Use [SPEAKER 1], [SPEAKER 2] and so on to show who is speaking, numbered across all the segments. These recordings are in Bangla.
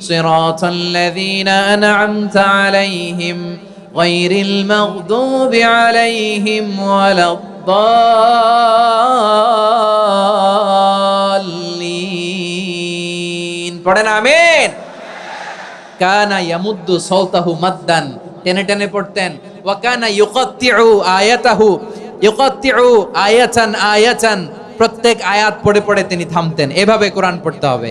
[SPEAKER 1] صراط الذين أنعمت عليهم غير المغضوب عليهم ولا الضالين পড়েন আমিন কানা ইয়ামুদ্দু সৌতাহু মাদ্দান টেনে টেনে পড়তেন ওয়া কানা ইউকাত্তিউ আয়াতাহু ইউকাত্তিউ আয়াতান আয়াতান প্রত্যেক আয়াত পড়ে পড়ে তিনি থামতেন এভাবে কোরআন পড়তে হবে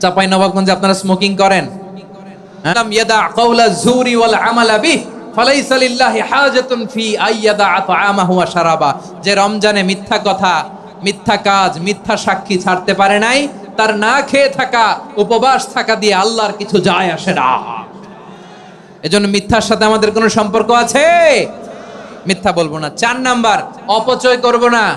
[SPEAKER 1] চাপাই নবাবগঞ্জে আপনারা স্মোকিং করেন। শারাবা। যে রমজানে মিথ্যা কথা, মিথ্যা কাজ, মিথ্যা সাক্ষী ছাড়তে পারে নাই, তার না খেয়ে থাকা, উপবাস থাকা দিয়ে আল্লাহর কিছু যায় আসে না। এজন্য মিথ্যার সাথে আমাদের কোনো সম্পর্ক আছে? মিথ্যা বলব না। চার নাম্বার, অপচয় করব না।